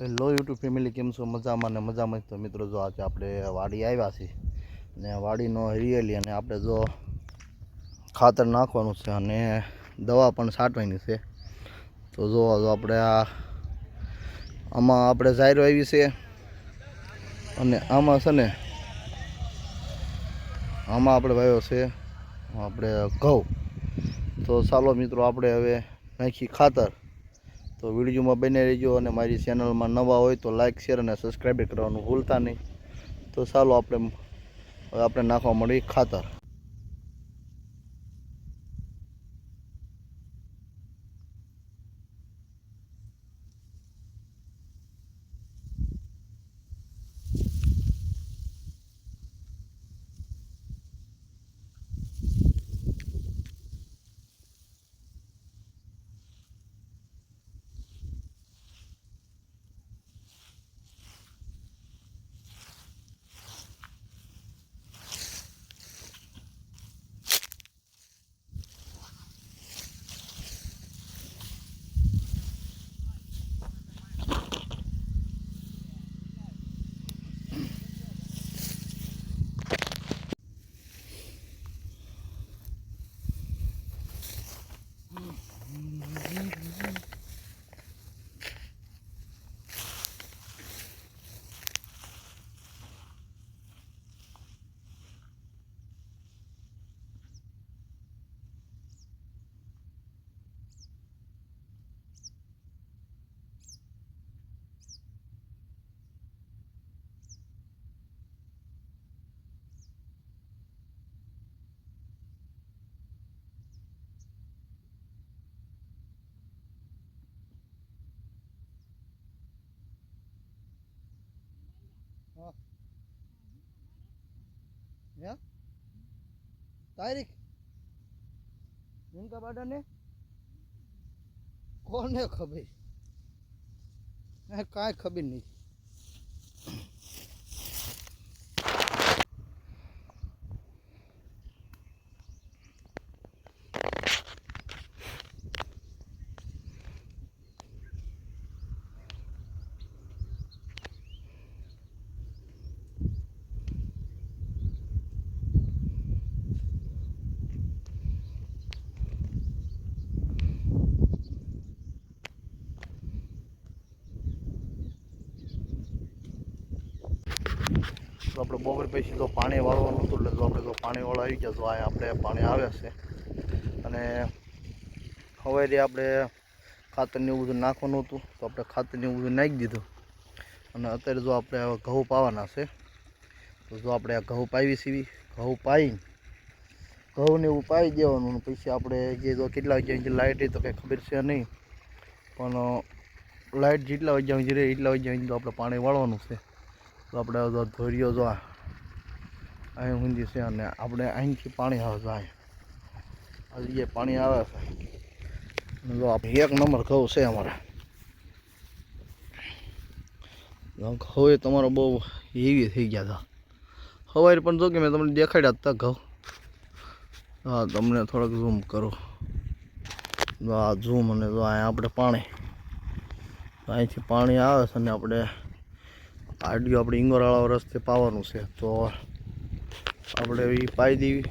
Hello YouTube family કેમ છો? મજામાં ને મજામાં તો મિત્રો જો આજે આપણે વાડી આવ્યા છીએ ને વાડીનો હરિયેલી અને આપણે જો ખાતર નાખવાનું છે અને દવા પણ છાંટવાની છે. તો જો જો આપણે આ આમાં આપણે ઝાયરો આવી છે અને આમાં છે ને આમાં આપણે વાવ્યો છે આપણે ઘઉં. તો ચાલો મિત્રો આપણે હવે નાખી ખાતર. તો વિડીયોમાં બને રહેજો અને મારી ચેનલમાં નવા હોય તો લાઇક શેર અને સબસ્ક્રાઈબ કરવાનું ભૂલતા નહીં. તો ચાલો આપણે આપણે નાખવા મળી ખાતર. તારીખ? ઉનકા બાડા ને કોને ખબર? કાંઈ ખબર નહીં. તો આપણે બપોર પછી તો પાણી વાળવાનું હતું એટલે તો આપણે તો પાણી વાળા આવી ગયા તો આ આપણે પાણી આવે છે. અને હવે આપણે ખાતરને એવું બધું નાખવાનું હતું, તો આપણે ખાતરને એવું બધું નાખી દીધું. અને અત્યારે જો આપણે ઘઉં પાવાના છે, તો જો આપણે આ ઘઉં પાવી સીવી ઘઉં પાવી ઘઉંને એવું પાવી દેવાનું પછી આપણે જે જો કેટલા વાગ્યા લાઇટ તો કંઈ ખબર છે નહીં. પણ લાઇટ જેટલા વાગ્યા રહે એટલા વાગ્યા તો આપણે પાણી વાળવાનું છે. તો આપણે જો ધોરીઓ જો અહીં ઊંધી છે અને આપણે અહીંથી પાણી આવે જાય હજી પાણી આવે છે. જો એક નંબર ઘઉં છે અમારે. ઘઉં એ તમારો બહુ હેવી થઈ ગયા હતા. સવારે પણ જો કે મેં તમને દેખાડ્યા હતા ઘઉં. હા, તમને થોડાક ઝૂમ કરો. આ ઝૂમ અને જો અહીંયા આપણે પાણી. અહીંથી પાણી આવે છે અને આપણે આડિયો આપણે ઈંગોરાળા રસ્તે પાવાનું છે. તો આપણે એ પાઈ દેવી.